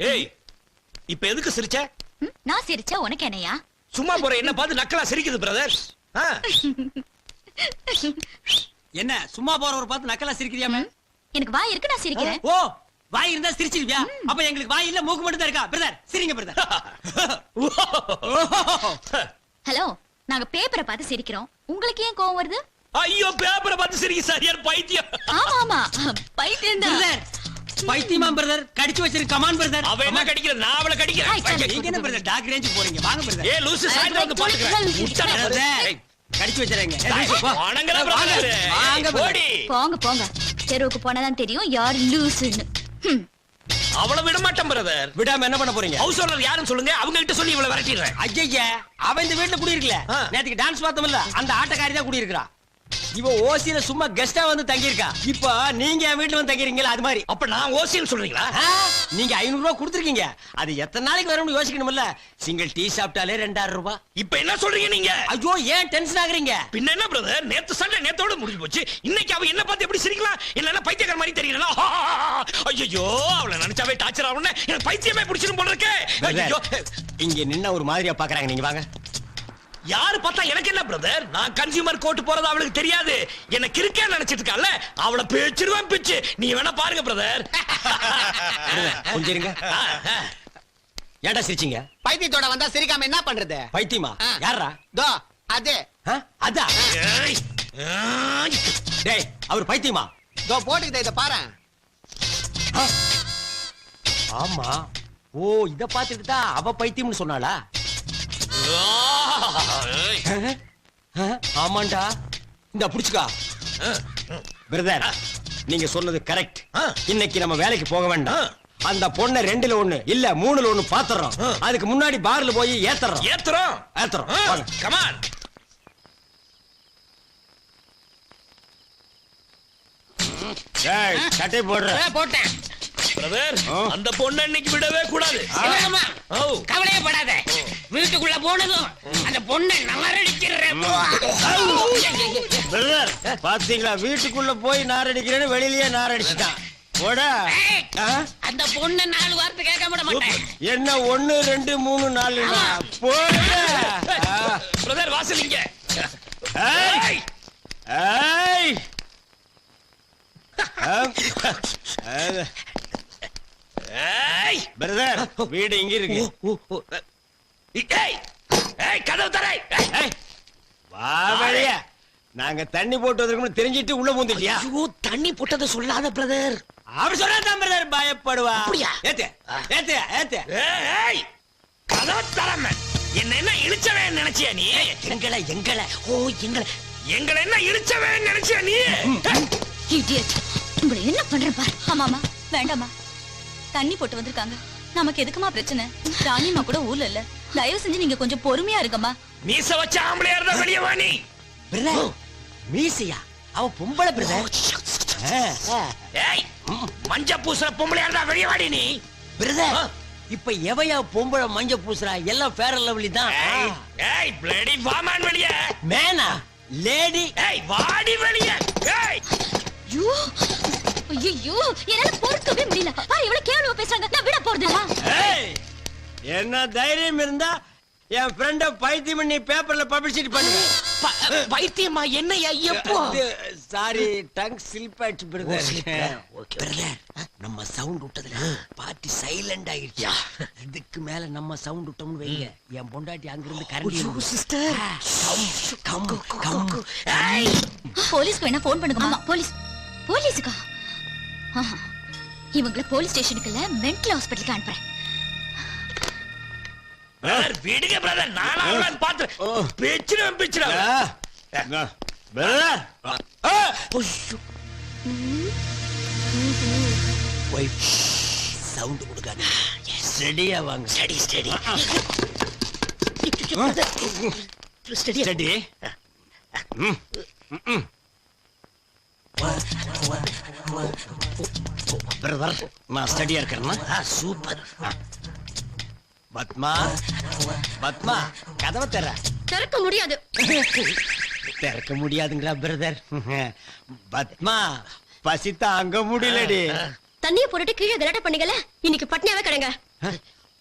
ஏய் இப்ப எதுக்கு சிரிச்ச? நான் சிரிச்சா உனக்கு என்னையா? சும்மா போற என்ன பார்த்து நக்கலா சிரிக்குது பிரதர் என்ன சும்மா போறவரை பார்த்து நக்கலா சிரிக்கிறியாமே எனக்கு வாய் இருக்கு நான் சிரிக்கிறேன். ஓ வாய் இருந்தா சிரிச்சிருவியா? அப்ப எங்களுக்கு வாய் இல்ல மூக்கு மட்டும் தான் இருக்கா? பிரதர் சிரிங்க பிரதர் ஹலோ நாங்க பேப்பரை பார்த்து சிரிக்கிறோம். உங்களுக்கு ஏன் கோவம் வருது? ஐயோ சிரிக்க சரியான பைத்தியம்? ஆமா ஆமா. பைத்தியம் தான். பிரதர் பைத்தியமா பிரதர் கடிச்சு வச்சிருக்க கமான் பிரதர் அவ என்ன கடிக்கிறது நான் அவளை கடிக்கிறேன். சரி. நீங்க என்ன பிரதர் டாக் ரேஞ்ச் போறீங்க. வாங்க பிரதர் ஏ லூசு சாயந்தரம் வந்து பாத்துக்கிறேன். கடிச்சு வச்சிருங்க வணங்குறா brother. வாங்க பிரதர் ஓடி. போங்க போங்க. தெருவுக்கு போனாதான் தெரியும் யார் லூசுன்னு. அவளை விட மாட்டேன் பிரதர் விடாம என்ன பண்ண போறீங்க? ஹவுஸ் ஓனர் யாருன்னு சொல்லுங்க. அவங்க கிட்ட சொல்லி இவளை விரட்டிடுறேன். ஐயா அவன் இந்த வீட்டுல குடியிருக்கல. ஆ. நேத்துக்கு டான்ஸ் பார்த்தோம்ல அந்த ஆட்டக்காரி தான் குடியிருக்கிறா. இவ ஓசியில சும்மா கெஸ்டா வந்து தங்கியிருக்கா. இப்ப நீங்க என் வீட்டுல வந்து தங்கிருக்கீங்களா அது மாதிரி. அப்ப நான் ஓசின்னு சொல்றீங்களா? நீங்க ஐநூறு ரூபாய் கொடுத்துருக்கீங்க. அது எத்தனை நாளைக்கு வரும்னு யோசிக்கணும்ல. சிங்கிள் டீ சாப்பிட்டாலே ரெண்டாயிரம் ரூபாய் இப்ப என்ன சொல்றீங்க நீங்க? ஐயோ ஏன் டென்ஷன் ஆகுறீங்க? பின்ன என்ன பிரதர் நேத்து சண்டை நேத்தோட முடிஞ்சு போச்சு. இன்னைக்கு அவ என்ன பார்த்து எப்படி சிரிக்கலாம் இல்லன்னா பைத்தியக்கார மாதிரி தெரியல ஐயோ அவளை நினைச்சாவே டார்ச்சர் ஆகணும் எனக்கு பைத்தியமே பிடிச்சிரும் போல இருக்கே. ஐயோ இங்க நின்ன ஒரு மாதிரியா பாக்குறாங்க. நீங்க வாங்க. யாரு பார்த்தா எனக்கு என்ன பிரதர் நான் கன்சியூமர் கோர்ட் போறது அவளுக்கு தெரியாது. என்ன கிறுக்கே நினைச்சிட்டு இருக்கால அவளை பிச்சிருவேன் பிச்சு. நீ வேணா பாருங்க பிரதர் கொஞ்சம் இருங்க சிரிச்சீங்க? பைத்தியத்தோட வந்தா சிரிக்காம என்ன பண்றது? பைத்தியமா. யாரா தோ அது. அதா? டேய் அவர் பைத்தியமா? தோ போட்டுக்கிட்ட இத பாரு. ஆமா. ஓ இத பாத்துட்டு தான் அவ பைத்தியம்னு சொன்னாளா? ஆமாண்டா. இந்த புடிச்சுக்கா. பிரதர் நீங்க சொன்னது கரெக்ட். இன்னைக்கு நம்ம வேலைக்கு போக வேண்டாம். அந்த பொண்ணை ரெண்டுல ஒண்ணு இல்ல மூணுல ஒண்ணு பாத்துறோம். அதுக்கு முன்னாடி பார்ல போய் ஏத்துறோம். ஏத்துறோம். ஏத்துறோம். கமான் சட்டை போடுற. போட்டேன். பிரதர். அந்த பொண்ணை இன்னைக்கு விடவே கூடாது. கவலையப்படாத. வீட்டுக்குள்ள போனதும் அந்த பொண்ணை நாரடிச்சிடுறேன் பிரதர் பாத்தீங்களா? வீட்டுக்குள்ள போய் நார் அடிக்கிறேன்னு வெளியிலயே நார் அடிச்சுட்டான் போடா ஆ? அந்த பொண்ணை நாலு வார்த்தை கேட்க விட மாட்டேன். என்ன ஒண்ணு ரெண்டு மூணு நாலு. பிரதர் வாசலிங்க ஏய். ஏய். பிரதர் வீடு இங்க இருக்கு. ஏய் ஏய் கதவு தரை. நாங்க தண்ணி போட்டு வந்திருக்கோம்னு தெரிஞ்சிட்டு உள்ள பூந்துட்டியா? ஐயோ தண்ணி போட்டதை சொல்லாத பிரதர் அவர் சொன்னா பிரதர் பயப்படுவா. அப்படியா? ஏத்து ஏத்து ஏத்து. ஏய் கதவு தரம என்ன என்ன இழிச்சவே நினைச்சியா நீ? எங்களை எங்களை. ஓ எங்களை. எங்களை என்ன இழிச்சவே நினைச்சியா நீ. உங்களை என்ன பண்றேன் பாரு. ஆமாமா வேண்டாமா தண்ணி போட்டு வந்திருக்காங்க. நமக்கு எதுக்குமா பிரச்சனை? ராணிமா கூட ஊர்ல இல்ல. தயவு செஞ்சு நீங்க கொஞ்சம் பொறுமையா இருக்கம்மா மீச வச்ச ஆம்பளையா இருந்தா வெளிய வா நீ. பிரதர் மீசையா? அவ பொம்பளை பிரதர் ஏய் மஞ்ச பூசுற பொம்பளையா இருந்தா வெளிய வாடி நீ. பிரதர். இப்ப எவையா பொம்பளை மஞ்ச பூசுறா? எல்லாம் ஃபேர் லவ்லி தான். ஏய் ஏய் பிளடி வாமான் வெளிய. மேனா லேடி ஏய் வாடி வெளிய. ஏய். ஐயோ. ஐயோ என்னால பொறுக்கவே முடியல. பாரு எவ்வளவு கேவலமா பேசுறாங்க. நான் விட போறது என்ன தைரியம் இருந்தா என் ஃப்ரெண்ட பைத்தியம் பண்ணி பேப்பர்ல பப்ளிசிட்டி பண்ணுங்க. பைத்தியமா? என்னையா எப்போ? சாரி டங் ஸ்லிப் ஆயிடுச்சு பிரதர் ஓகே பிரதர் நம்ம சவுண்ட் விட்டதுல பார்ட்டி சைலண்ட் ஆயிடுச்சு. இதுக்கு மேல நம்ம சவுண்ட் விட்டோம்னு வைங்க. என் பொண்டாட்டி அங்கிருந்து கரண்டி சிஸ்டர் கம் கம் ஏய்! போலீஸ்க்கு வேணா ஃபோன் பண்ணுங்க போலீஸ். போலீஸுக்கா. இவங்கள போலீஸ் ஸ்டேஷனுக்கு இல்ல மென்டல் ஹாஸ்பிட்டலுக்கு அனுப்புறேன் விடுங்க பிரதர் நானா அவளான்னு. பிச்சிடுவேன் பிச்சிடுவேன். பிரதர் சவுண்ட் கொடுக்காத ரெடியா வாங்க. Steady steady steady ready brother நான் ஸ்டடியா இருக்கிறேன்னா சூப்பர் பத்மா பத்மா கதவை தர திறக்க முடியாது. திறக்க முடியாதுங்களா பிரதர் பத்மா பசி தாங்க முடியலடி. தண்ணிய போட்டுட்டு கீழே கலாட்ட பண்ணீங்கல்ல இன்னைக்கு பட்னியாவே கிடங்க.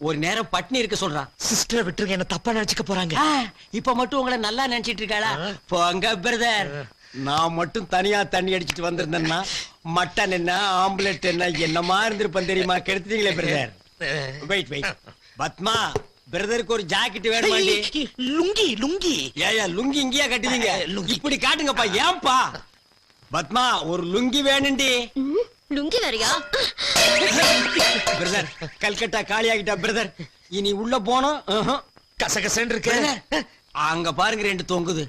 ஒரு நேரம் பட்னி இருக்க சொல்றான் சிஸ்டர் விட்டுருங்க என்ன தப்பா நினைச்சுக்க போறாங்க. இப்ப மட்டும் உங்களை நல்லா நினைச்சிட்டு இருக்காளா? போங்க பிரதர் நான் மட்டும் தனியா தண்ணி அடிச்சிட்டு வந்திருந்தேன்னா மட்டன் என்ன ஆம்புலெட் என்ன என்னமா இருந்திருப்பேன் தெரியுமா? கெடுத்தீங்களே பிரதர் வெயிட் வெயிட் பத்மா பிரதருக்கு ஒரு ஜாக்கெட் வேணுமாண்டி லுங்கி லுங்கி. ஏயா லுங்கி இங்கேயா கட்டுவீங்க லுங்கி. இப்படி காட்டுங்கப்பா ஏன்பா? பத்மா ஒரு லுங்கி வேணுண்டி லுங்கி வேறயா? பிரதர் கல்கட்டா காலி ஆகிட்டா பிரதர் இனி உள்ள போனோம். கசகசன்னு இருக்கு. அங்க பாருங்க ரெண்டு தொங்குது.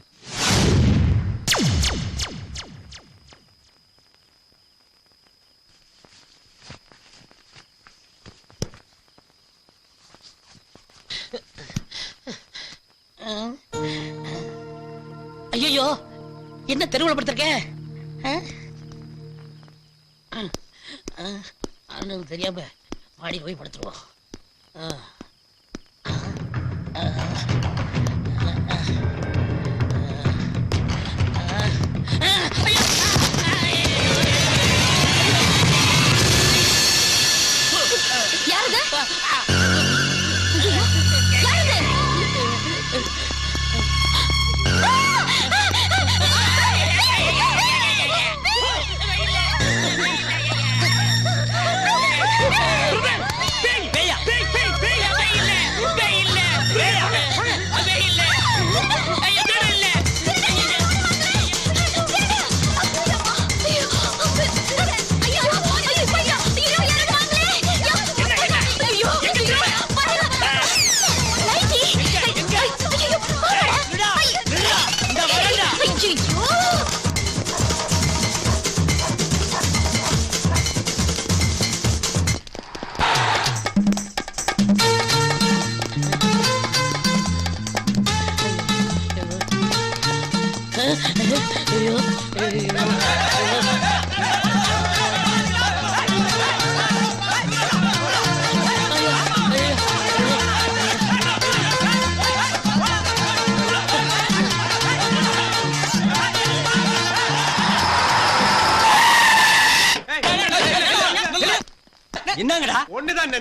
ஐயோ என்ன தெருவுல படுத்திருக்க? தெரியாம மாடி போய் படுத்துருவோம். ஆ.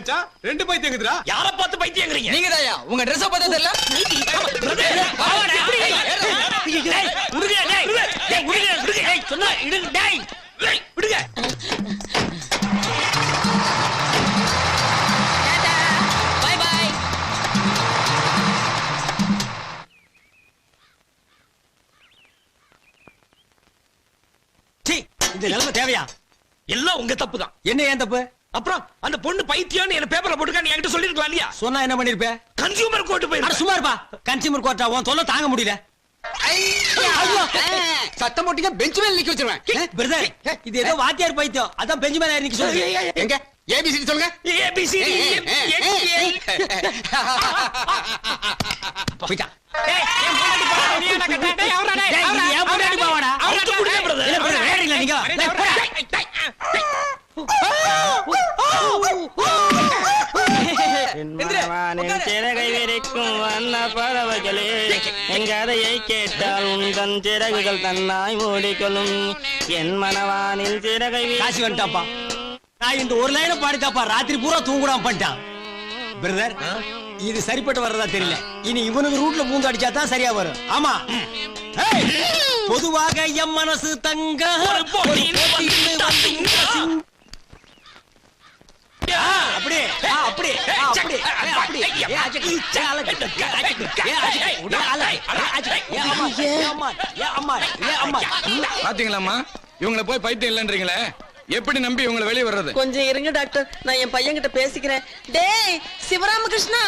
நினைச்சா ரெண்டு பைத்தியங்குதுடா யார பார்த்து பைத்தியங்கறீங்க நீங்க தாயா உங்க ட்ரெஸ் பார்த்தா தெரியல எப்படி? டேய், டேய், சொன்னா இடுங்க, டேய். விடுங்க. இந்த நிலைமை தேவையா எல்லாம் உங்க தப்பு தான் என்ன ஏன் தப்பு அப்புறம் அந்த பொண்ணு பைத்தியம்னு என்ன பேப்பர்ல போட்டுக்கா நீ என்கிட்ட சொல்லிருக்கலாம் இல்லையா சொன்னா என்ன பண்ணிருப்ப கன்சியூமர் கோர்ட் அட போயிரு சும்மா இருப்பா கன்சியூமர் கோர்ட்டா உன் தொல்லை தாங்க முடியல சத்தம் போட்டீங்க பெஞ்ச் மேல நிக்க வச்சிருவேன் பிரதர் இது ஏதோ வாத்தியார் பைத்தியம் அதான் பெஞ்சு மேல இன்னைக்கு சொல்லுங்க எங்க ஏபிசிடி சொல்லுங்க ஏபிசிடி போயிட்டா நீங்க? டேய், போடா. டேய், டேய், டேய். மனவானின் சிறகை விரிக்கும் வண்ண பறவைகளே என் கதையை கேட்டால் உந்தன் சிறகுகள் தன்னாய் மூடிக்கொள்ளும் என் மனவானின் சிறகை விரிக்கும் காசி வந்துட்டாப்பா. நான் இந்த ஒரு லைனை பாடித்தாப்பா ராத்திரி பூரா தூங்குடாம பண்ணிட்டான். பிரதர் இது சரிப்பட்டு வர்றதா தெரியல. இனி இவனுக்கு ரூட்ல பூந்து அடிச்சா தான் சரியா வரும். ஆமா. பொதுவாக எம் மனசு தங்க ஒரு போட்டியில் வந்து சிங்- ஆ, அப்படியே ஆ, அப்படியே ஆ, அப்படியே ஏ, அப்படியே ஏ, அஜக்கு, ஏ, அழகு, ஏ, அஜக்கு, ஏ, அஜக்கு, ஏ, அழகு, ஏ, அஜக்கு, ஏ, அம்மா, ஏ, அம்மா, ஏ, அம்மா, ஏ, அம்மா. பாத்தீங்களாம்மா? இவங்கள போய் பைத்தியம் இல்லன்றீங்களே? எப்படி நம்பி இவங்களை வெளியே வர்றது? கொஞ்சம் இருங்க டாக்டர். நான் என் பையன் கிட்ட பேசிக்கிறேன். டேய் சிவராமகிருஷ்ணா.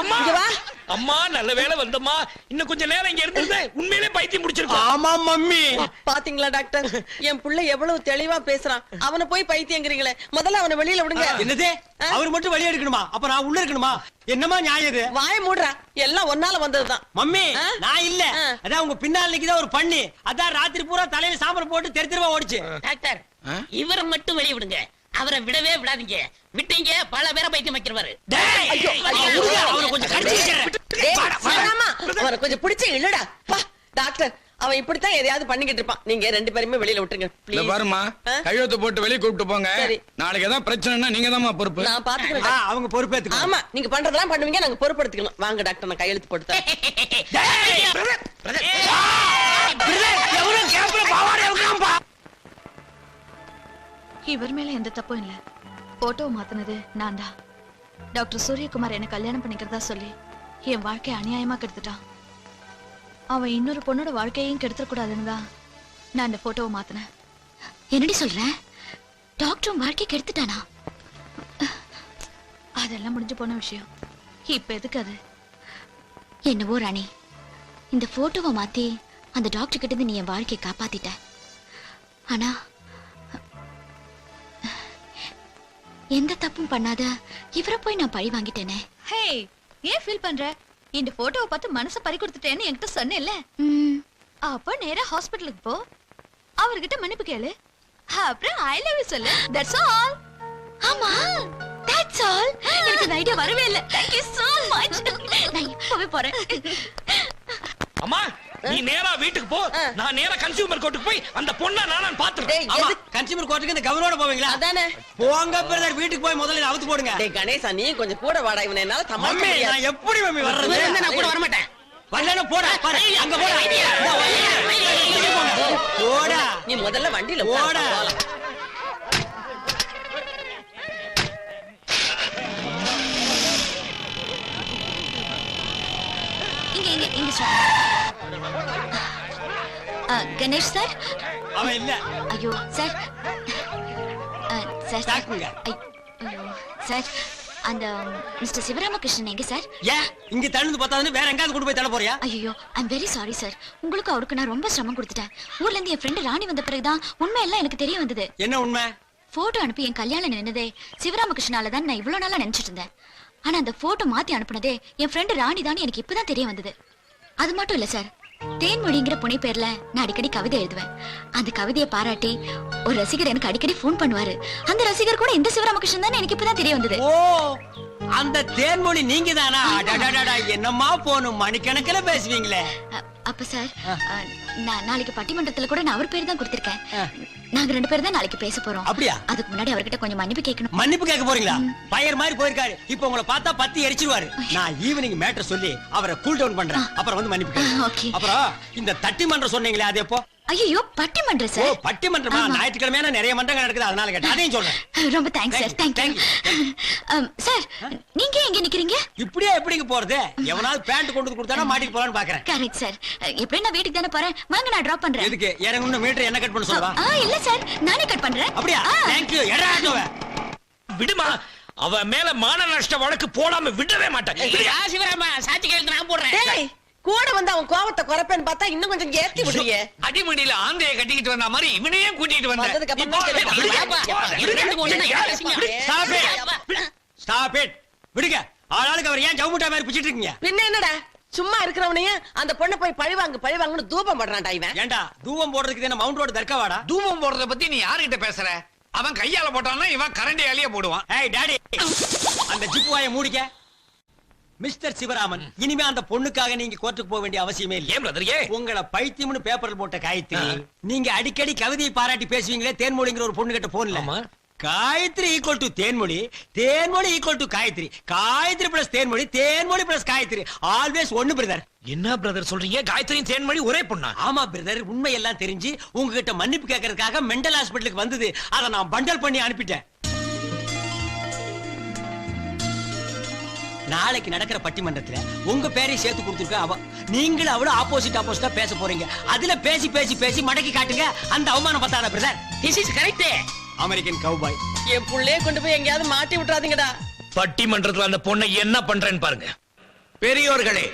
அம்மா இங்க வா. அம்மா நல்ல வேளை வந்தம்மா. இன்னும் கொஞ்ச நேரம் இங்க இருந்திருந்தே உண்மையிலே பைத்தியம் முடிச்சிருக்கோம் ஆமா மம்மி. பாத்தீங்களா டாக்டர்? என் புள்ள எவ்வளவு தெளிவா பேசுறான். அவனை போய் பைத்தியங்கிறீங்களே. முதல்ல அவனை வெளியில விடுங்க. என்னது? அவர் மட்டும் வெளியே எடுக்கணுமா? அப்ப நான் உள்ள இருக்கணுமா? என்னமா நியாயம் இது? வாய மூடுறா. எல்லாம் ஒன்னால வந்ததுதான். மம்மி? நான் இல்ல. அதான் உங்க பின்னால் நிக்குதா ஒரு பண்ணி. அதான் ராத்திரி பூரா தலையில சாம்பல் போட்டு தெரு தெருவா ஓடிச்சு. டாக்டர்? இவரை மட்டும் வெளிய விடுங்க அவரை விடவே விடாதீங்க. விட்டீங்க பல பேரை பைத்தியம் வைக்கிறவாரு அவனை கொஞ்சம் கொஞ்சம் பிடிச்சு இல்லடா பா டாக்டர். அவன் இப்படித்தான் எதையாவது பண்ணிக்கிட்டு இருப்பான். நீங்க ரெண்டு பேருமே வெளியில விட்டுருங்க. ப்ளீஸ் பாருமா கையெழுத்து போட்டு வெளியே கூப்பிட்டு போங்க. சரி. நாளைக்கு ஏதாவது பிரச்சனைனா நீங்க தான் பொறுப்பு. நான் பாத்துக்கிறேன். அவங்க பொறுப்பேத்துக்கணும் ஆமா நீங்க பண்றதெல்லாம் பண்ணுவீங்க நாங்க பொறுப்படுத்திக்கணும் வாங்க டாக்டர் நான் கையெழுத்து போட்டு இவர் மேல எந்த தப்பும் இல்ல. போட்டோ மாத்தினது நான் தான் டாக்டர் சூரியகுமார் என்ன கல்யாணம் பண்ணிக்கிறதா சொல்லி என் வாழ்க்கைய அநியாயமா கெடுத்துட்டான். அவன் இன்னொரு பொண்ணோட வாழ்க்கையையும் கெடுத்துடக்கூடாதுன்னு தான் நான் அந்த போட்டோவை மாத்தினேன். என்னடி சொல்றேன் டாக்டர் வாழ்க்கை கெடுத்துட்டானா? அதெல்லாம் முடிஞ்சு போன விஷயம். இப்ப எதுக்கு அது? என்னவோ ராணி. இந்த போட்டோவை மாத்தி அந்த டாக்டர் கிட்ட இருந்து நீ என் வாழ்க்கையை காப்பாத்திட்ட. ஆனா எந்த தப்பும் பண்ணாத இவரை போய் நான் பழி வாங்கிட்டேனே. ஹே ஏன் ஃபீல் பண்ற? இந்த போட்டோவை பார்த்து மனச பறி கொடுத்துட்டேன்னு என்கிட்ட சொன்னேன்ல. அப்ப நேரா ஹாஸ்பிடலுக்கு போ. அவர்கிட்ட மன்னிப்பு கேளு. அப்புறம் ஐ லவ் யூ சொல்லு. தட்ஸ் ஆல் ஆமா. தட்ஸ் ஆல் எனக்கு இந்த ஐடியா வரவே இல்ல. Thank you so much. நான் இப்பவே போறேன். அம்மா நீ நேரா வீட்டுக்கு போ. நான் நேரா கன்சியூமர் கோர்ட்டுக்கு போய் அந்த பொண்ணை நானும் பாத்துறேன்? கன்சியூமர் கோர்ட்டுக்கு இந்த கவர்னோட போவீங்களா? அதானே. போங்க பிரதர் வீட்டுக்கு போய் முதல்ல அவுத்து போடுங்க. டேய் கணேசா நீ கொஞ்சம் கூட வாடா இவனை என்னால சமாளிக்க முடியாது. நான் எப்படி மம்மி வர்றது? நான் கூட வர மாட்டேன் வரலன்னா போடா பாரு அங்க போடா. போடா. நீ முதல்ல வண்டியில போடா. இங்க இங்க இங்க கணேஷ் சார் அவன் இல்ல. ஐயோ சார் சார். ஐ- ஐயோ சார் அந்த மிஸ்டர் சிவராமகிருஷ்ணன் எங்க சார் ஏன் இங்க தள்ளுந்து பத்தாதுன்னு வேற எங்காவது கொண்டு போய் தள்ள போறியா? ஐயோ ஐம் வெரி சாரி சார் உங்களுக்கு அவருக்கு நான் ரொம்ப சிரமம் கொடுத்துட்டேன். ஊர்ல இருந்து என் ஃப்ரெண்டு ராணி வந்த பிறகுதான் உண்மை எல்லாம் எனக்கு தெரிய வந்தது. என்ன உண்மை? போட்டோ அனுப்பி என் கல்யாணம் நின்னதே சிவராமகிருஷ்ணால தான் நான் இவ்வளவு நாளா நினைச்சிட்டு இருந்தேன். ஆனா அந்த போட்டோ மாத்தி அனுப்புனதே என் ஃப்ரெண்டு ராணி தான் எனக்கு இப்பதான் தெரிய வந்தது. அது மட்டும் இல்ல சார் தேன்மொழிங்கிற புனை பேர்ல நான் அடிக்கடி கவிதை எழுதுவேன். அந்த கவிதையை பாராட்டி ஒரு ரசிகர் எனக்கு அடிக்கடி ஃபோன் பண்ணுவாரு. அந்த ரசிகர் கூட இந்த சிவராமகிருஷ்ணன் தான்? எனக்கு இப்பதான் தெரிய வந்தது. ஓ அந்த தேன்மொழி நீங்க தானா என்னம்மா போனும் மணிக்கணக்கில பேசுவீங்களே. அப்ப சார் நான் நாளைக்கு பட்டிமன்றத்துல கூட நான் அவர் பேர் தான் கொடுத்திருக்கேன். நாங்க ரெண்டு பேரும் தான் நாளைக்கு பேச போறோம். அப்படியா? அதுக்கு முன்னாடி அவர்கிட்ட கொஞ்சம் மன்னிப்பு கேட்கணும். மன்னிப்பு கேட்க போறீங்களா? பயர் மாதிரி போயிருக்காரு. இப்ப உங்களை பார்த்தா பத்தி எரிச்சிருவாரு. நான் ஈவினிங் மேட்டர் சொல்லி அவரை கூல் டவுன் பண்றேன். அப்புறம் வந்து மன்னிப்பு. அப்புறம் இந்த தட்டி மன்றம் சொன்னீங்களே அது எப்போ? ஐயோ பட்டிமன்றம் ஓ சார் பட்டிமன்றமா? ஆமா. ஞாயிற்றுக்கிழமையான நிறைய மன்றங்கள் நடக்குது அதனால கேட்டேன். அதையும் சொல்றேன். ரொம்ப thanks sir thank you sir நீங்க எங்க நிக்கிறீங்க? இப்படியே எப்படிங்க போறது? எவனாவது பேண்ட் கொண்டு வந்து கொடுத்தானா மாட்டிட்டு போலான்னு பாக்குறேன். கரெக்ட் சார் எப்படி நான் வீட்டுக்கு தானே போறேன்? வாங்க நான் டிராப் பண்றேன். எதுக்கு? இறங்கணும் மீட்டர் என்ன கட் பண்ண சொல்லவா? ஆ இல்ல சார் நானே கட் பண்றேன். அப்படியா? ஆ. தேங்க்யூ எடா விடுமா அவ மேல மான நஷ்ட வழக்கு போடாம விடவே மாட்டேன். சிவராமா சாட்சி கையெழுத்து நான் போடுறேன். டேய் கூட வந்து அவன் கோவத்தை குறைப்பேன்னு பார்த்தா இன்னும் கொஞ்சம் ஏத்தி விடுறியே. அடிமடியில ஆந்தைய கட்டிக்கிட்டு வந்த மாதிரி இவனையும் கூட்டிட்டு வந்ததுக்கு அப்புறம் தான் இப்போ தெரியும். ஏப்பா, இது ரெண்டு மூணு என்ன பேசுங்க? ஸ்டாப் இட் ஸ்டாப் இட் விடுங்க. ஆளாளுக்கு அவர் ஏன் ஜவுமுட்டா மாதிரி பிடிச்சிட்டு இருக்கீங்க? பின்ன என்னடா? சும்மா இருக்கிறவனையும் அந்த பொண்ணை போய் பழி வாங்கு பழி வாங்குன்னு தூபம் பண்றான்டா இவன். ஏன்டா தூவம் போடுறதுக்கு என்ன மவுண்ட் ரோடு தர்க்கவாடா தூபம் போடுறத பத்தி நீ யாருகிட்ட பேசுற? அவன் கையால போட்டான்னா இவன் கரண்டியாலேயே போடுவான். ஏய் டாடி. அந்த ஜிப் வாயை மூடிக்க. மிஸ்டர் சிவராமன் இனிமே அந்த பொண்ணுக்காக நீங்க கோர்ட்டுக்கு போக வேண்டிய அவசியமே இல்லை உங்களை பைத்தியம்னு பேப்பர்ல போட்ட காயத்ரி நீங்க அடிக்கடி கவிதையை பாராட்டி பேசுவீங்களே தேன்மொழிங்கிற ஒரு பொண்ணு கிட்ட போன்ல. Gayathri equal to Thenmozhi Thenmozhi equal to Gayathri. Gayathri plus Thenmozhi Thenmozhi plus Gayathri. Always ஒன்னு பிரதர் என்ன பிரதர் சொல்றீங்க? காயத்ரியும் தேன்மொழி ஒரே பொண்ணா? ஆமா பிரதர் உண்மை எல்லாம் தெரிஞ்சு உங்ககிட்ட மன்னிப்பு கேட்கறதுக்காக மெண்டல் ஹாஸ்பிட்டலுக்கு வந்தது. அதை நான் பண்டல் பண்ணி அனுப்பிட்டேன். நாளைக்கு நடக்கிற பட்டிமன்றத்துல உங்க பேரையும் சேர்த்து கொடுத்துருக்க அவ நீங்களும் அவளும் ஆப்போசிட் ஆப்போசிட்டா பேச போறீங்க. அதுல பேசி பேசி பேசி மடக்கி காட்டுங்க. அந்த அவமானம் பத்தாத brother this is correct American cowboy என் புள்ளைய கொண்டு போய் எங்கேயாவது மாட்டி விட்டுறாதீங்கடா. பட்டிமன்றத்துல அந்த பொண்ணை என்ன பண்றேன்னு பாருங்க. பெரியோர்களே